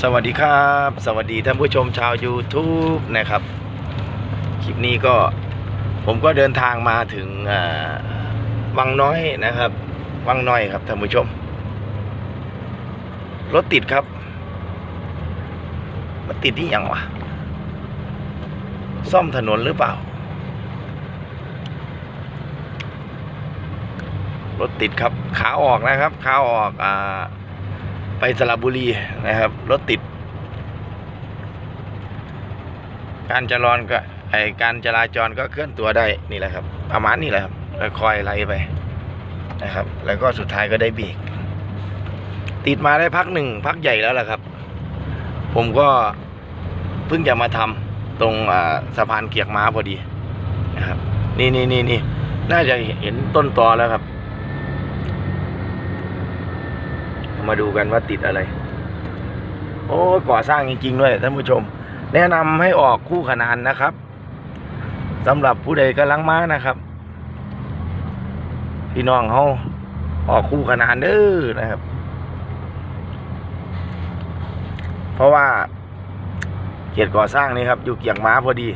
สวัสดีครับ สวัสดีท่านผู้ชมชาว YouTube นะครับ คลิปนี้ก็ผมก็เดินทางมาถึงอ่าวังน้อยนะครับ วังน้อยครับท่านผู้ชม รถติดครับมันติดที่ยังวะ ซ่อมถนนหรือเปล่า รถติดครับ ขาออกนะครับ ขาออกอ่า ไปสระบุรีนะครับ รถติด การจราจรก็ไอการจราจรก็เคลื่อนตัวได้นี่แหละครับประมาณนี้แหละครับค่อยไล่ไปนะครับ แล้วก็สุดท้ายก็ได้เบรกติดมาได้พักหนึ่งพักใหญ่แล้วล่ะครับ ผมก็เพิ่งจะมาทำตรงสะพานเกียกม้าพอดีนะครับ นี่นี่นี่นี่น่าจะเห็นต้นตอแล้วครับ มาดูกันว่าติดอะไร โอ้ก่อสร้างจริง ๆ ด้วยท่านผู้ชม แนะนำให้ออกคู่ขนานนะครับสำหรับผู้ใดกำลังมานะครับ พี่น้องเขาออกคู่ขนานเด้อนะครับ เพราะว่าเขตก่อสร้างนี่ครับ อยู่เกียงม้าพอดี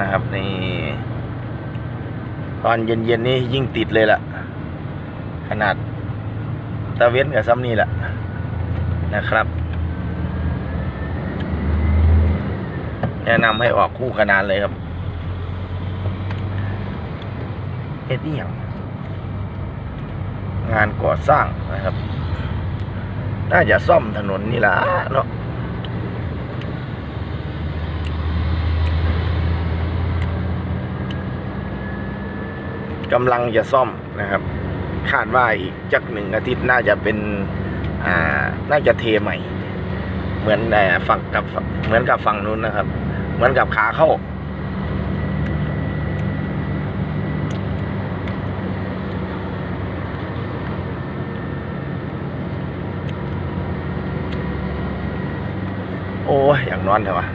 นะครับนี่ตอนเย็นๆนี่ยิ่งติดเลยล่ะ ขนาด ตะเว้นกับซ้ำนี่แหละนะครับ แนะนำให้ออกคู่ขนานเลยครับเอ็ดนี่ยังงานก่อสร้างนะครับ น่าจะซ่อมถนนนี่แหละเนาะกำลังจะซ่อมนะครับ คาดว่าอีกจักหนึ่งอาทิตย์น่าจะเป็นอ่าน่าจะเทใหม่ เหมือนแต่ฝั่งกับเหมือนกับฝั่งนู้นนะครับ เหมือนกับขาเข้าโอ้ยอย่ากนอนเถอะวะ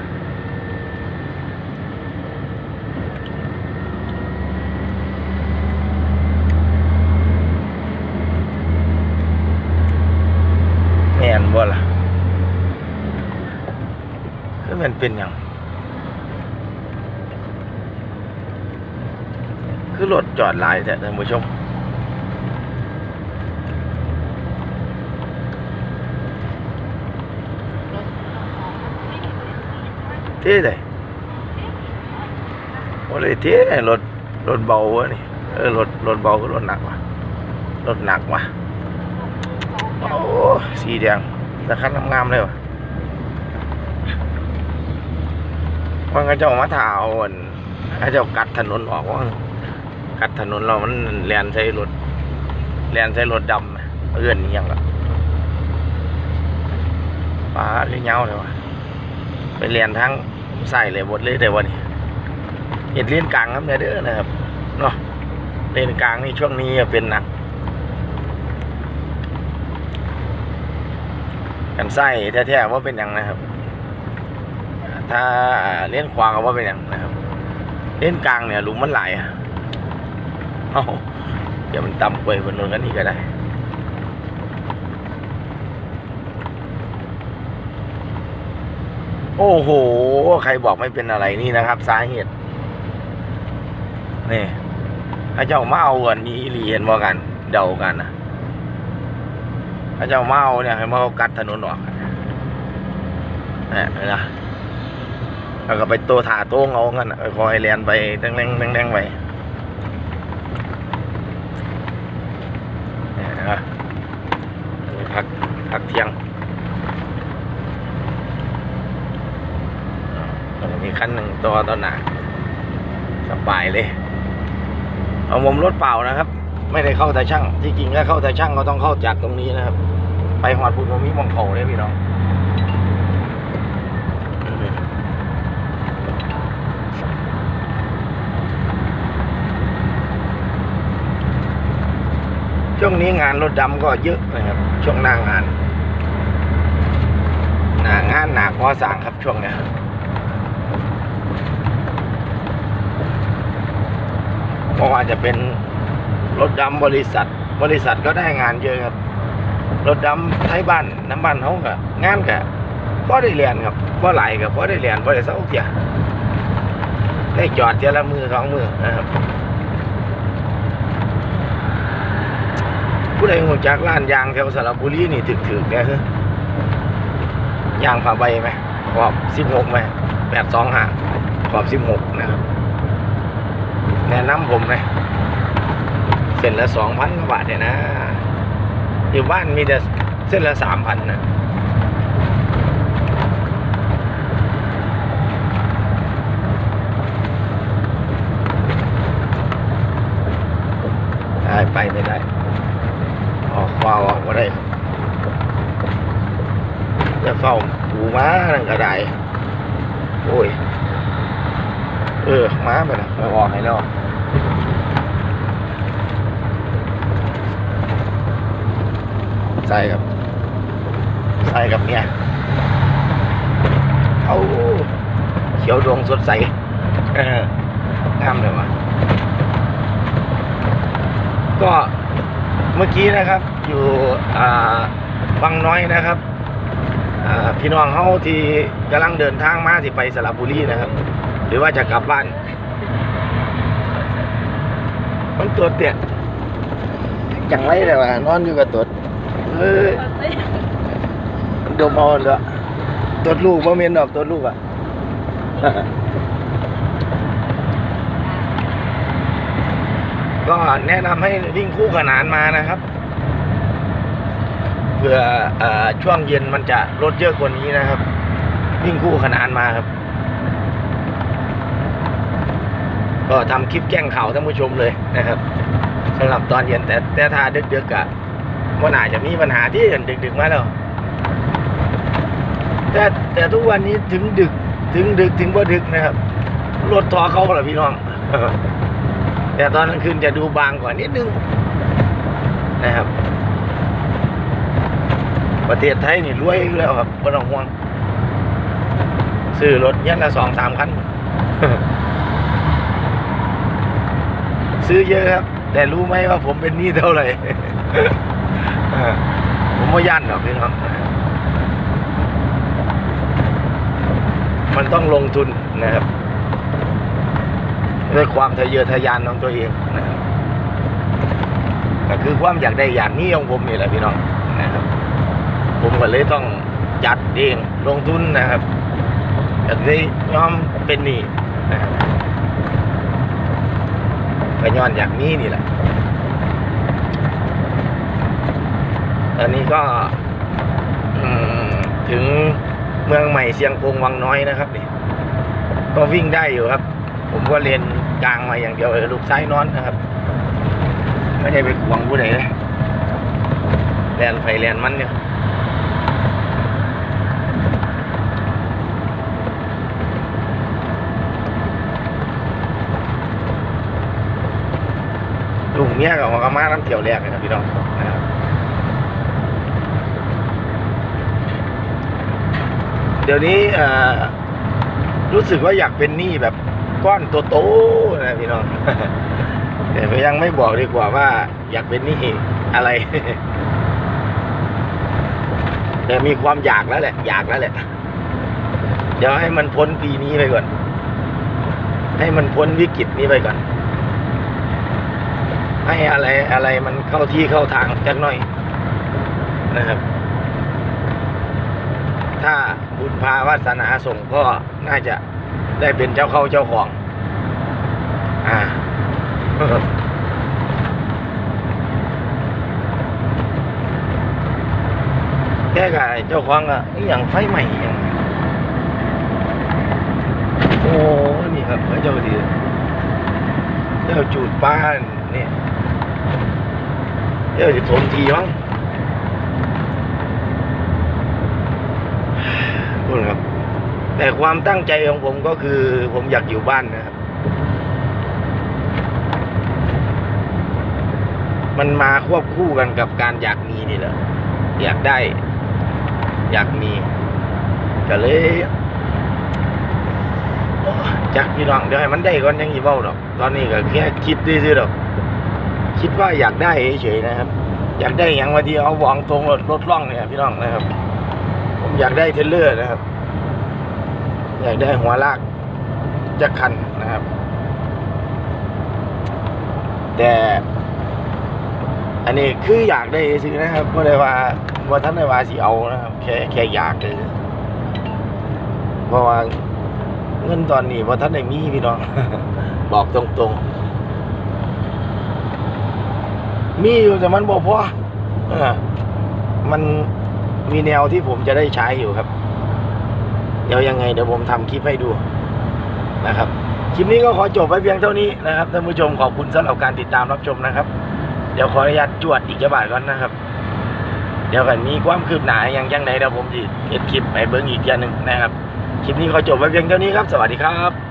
แม่นบ่ล่ะคือมัน เป็นหยังคือรถจอดหลายแต่ท่านผู้ชมเท่เลยโอ้เลยเท่รถรถเบาวะนี่เออรถรถเบาคือรถหนักว่ะรถหนักว่ะโอ้สีแดงแต่คันงามๆเลยวะ มันก็เจ้ามาถาเอาอันให้เจ้ากัดถนนออกว่ากัดถนนเรามันแลนใช้รถแลนใช้รถดำเอื้อนอิหยังละปลาเลี้ยเงาเลยวะไปเรียนทั้งใส่เลยหมดเลยแต่วันนี้เห็ดเลียนกลางครับเนี่ยเด้อนะครับเนาะเลียนกลางนี่ช่วงนี้เป็นหนักกันไส้แท้ๆว่าเป็นอย่างนะครับ ถ้าเล่นขวางก็ว่าเป็นอย่างนะครับ เล่นกลางเนี่ยหลุมมันไหลายอะเอ้าเดี๋ยวมันต่ำไปบนนู้นกันนี่ก็ได้โอ้โห ใครบอกไม่เป็นอะไรนี่นะครับ สาเหตุ นี่พระเจ้ามาเอาอันนี้อีหลีเห็นว่ากัน เดากันนะพระเจ้าเมาเนี่ยให้มาเอากัดถนนออกนี่ยเห็นไหม แล้วก็ไปโตถาโต้งเอางั้นคอยแลนไปแดงแดงแดงแดงไปเนี่ยเห็นไหมพักพักเที่ยงแล้วก็มีขั้นหนึ่งตัวตอนหนาสบายเลย เอามุมรถเปล่านะครับ ไม่ได้เข้าแต่ช่าง ที่จริงถ้าเข้าแต่ช่างก็ต้องเข้าจากตรงนี้นะครับ ไปหอดบุญมีมองเขาเลยพี่น้อง ช่วงนี้งานรถดำก็เยอะนะครับ ช่วงหน้างานหนางานหนาก่อสร้างครับช่วงเนี้ยเพราะว่าจะเป็นรถดำบริษัท บริษัทก็ได้งานเยอะครับ รถดำไทยบ้านน้ำบ้านเขาก็งานก็พอได้เรียนครับพอไหลายก็พอได้เรียนพอได้เศร้าเทียได้จอดเทียละมือสองมือนะครับ ผู้ใดหูจักร้านยางแถวสระบุรีนี่ถึกๆเนี่ยคือยางผ้าใบไหมขอบสิบหกไหมแปดสองห้าขอบสิบหกนะครับ แนะนำผมนะเส้นละสองพันกว่าบาทเนี่ยนะ อยู่บ้านมีแต่เส้นละสามพันนะได้ไปไม่ได้ ออกควาออกมาได้จะเฝ้าหูม้านั่นก็ได้โอ้ย เออม้าไปนะไปออกให้แล้วใส่กับใส่กับเนี่ยเอาเขียวดวงสดใสงามเลยวะก็เมื่อกี้นะครับ อยู่บางน้อยนะครับพี่น้องเขาที่กำลังเดินทางมาที่ไปสระบุรีนะครับ หรือว่าจะกลับบ้านมันตัวเตี้ยจังไรเลยว่ะนอนอยู่กับตัวเออดมเอาเลยตัวลูกบ่เมียนดอกตัวลูกอะก็แนะนำให้วิ่งคู่ขนานมานะครับ เพื่ออช่วงเย็นมันจะรถเยอะกว่านี้นะครับ วิ่งคู่ขนานมาครับ ก็ทำคลิปแจ้งข่าวท่านผู้ชมเลยนะครับสำหรับตอนเย็นแต่แต่ถ้าดึกๆอะว่าน่าจะมีปัญหาที่ดึกๆมาแล้วแต่แต่ทุกวันนี้ถึงดึกถึงดึกถึงว่าดึกนะครับรถทอเขาเหรอพี่น้อง แต่ตอนกลางคืนจะดูบางกว่านิดนึงนะครับ ประเทศไทยนี่รวยอยู่แล้วครับไม่ต้องห่วงซื้อรถยันละสองสามคันซื้อเยอะครับ แต่รู้ไหมว่าผมเป็นหนี้เท่าไหร่ผมไม่ยันหรอกพี่น้องมันต้องลงทุนนะครับด้วยความทะเยอทะยานของตัวเองนะครับก็คือความอยากได้อยากนี้ของผมนี่แหละพี่น้อง ก็เลยต้องจัดเองลงทุนนะครับอยากได้ยอมเป็นหนี้นะครับก็ย้อนอย่างนี้นี่แหละตอนนี้ก็ถึงเมืองใหม่เชียงกงวังน้อยนะครับนี่ก็วิ่งได้อยู่ครับ ผมก็เรียนกลางมาอย่างเดียวเลยลูกซ้ายนอนนะครับ ไม่ได้ไปขวางผู้ใดเลยแลนไฟแลนมันเนี่ย เมียกับหัวกะมาน้ำเที่ยวแรกเลยนะพี่น้องนะครับเดี๋ยวนี้รู้สึกว่าอยากเป็นหนี้แบบก้อนโตๆนะพี่น้องแต่ยังไม่บอกดีกว่าว่าอยากเป็นหนี้อะไร แต่มีความอยากแล้วแหละ อยากแล้วแหละ เดี๋ยวให้มันพ้นปีนี้ไปก่อน ให้มันพ้นวิกฤตนี้ไปก่อน ให้อะไรอะไรมันเข้าที่เข้าทางจักหน่อยนะครับ ถ้าบุญพาวาสนาส่งก็น่าจะได้เป็นเจ้าเข้าเจ้าของ อ่าแค่กับเจ้าของอะอย่างไฟใหม่อย่างโอ้นี่ครับพระเจ้าดีเจ้าจูดป้านเนี่ย เจ้าจะสมทีมั้งคุณครับ แต่ความตั้งใจของผมก็คือ ผมอยากอยู่บ้านนะครับ มันมาควบคู่กันกับการอยากมีนี่แหละ อยากได้ อยากมีก็เลยอ้จักพี่น้องเดี๋ยวให้มันได้ก่อนยังอีเว้าดอก ตอนนี้ก็แค่คิดซื่อๆดอก คิดว่าอยากได้เฉยๆนะครับ อยากได้อย่างวันที่เอาวางตรงรถรถล่องเนี่ยพี่น้องนะครับ ผมอยากได้เทเลอร์นะครับ อยากได้หัวลากจะคันนะครับ แต่อันนี้คืออยากได้ซื้อนะครับก็เลยว่าว่าท่านได้ว่าสิเอานะครับแค่แค่อยากเลยเพราะว่าเงินตอนนี้ว่าท่านได้มีพี่น้อง บอกตรงๆ มีอยู่แต่มันบอกพอเอมันมีแนวที่ผมจะได้ใช้อยู่ครับ เดี๋ยวยังไง เดี๋ยวผมทำคลิปให้ดูนะครับ คลิปนี้ก็ขอจบไว้เพียงเท่านี้นะครับท่านผู้ชมขอบคุณสำหรับการติดตามรับชมนะครับ เดี๋ยวขออนุญาตจวดอีกจะบาทก่อนนะครับ เดี๋ยวกันมีความคืบหน้าอย่างยังไงเดี๋ยวผมจะเก็บคลิปไปเบิ้งอีกอย่างหนึ่งนะครับ คลิปนี้ขอจบไว้เพียงเท่านี้ครับ สวัสดีครับ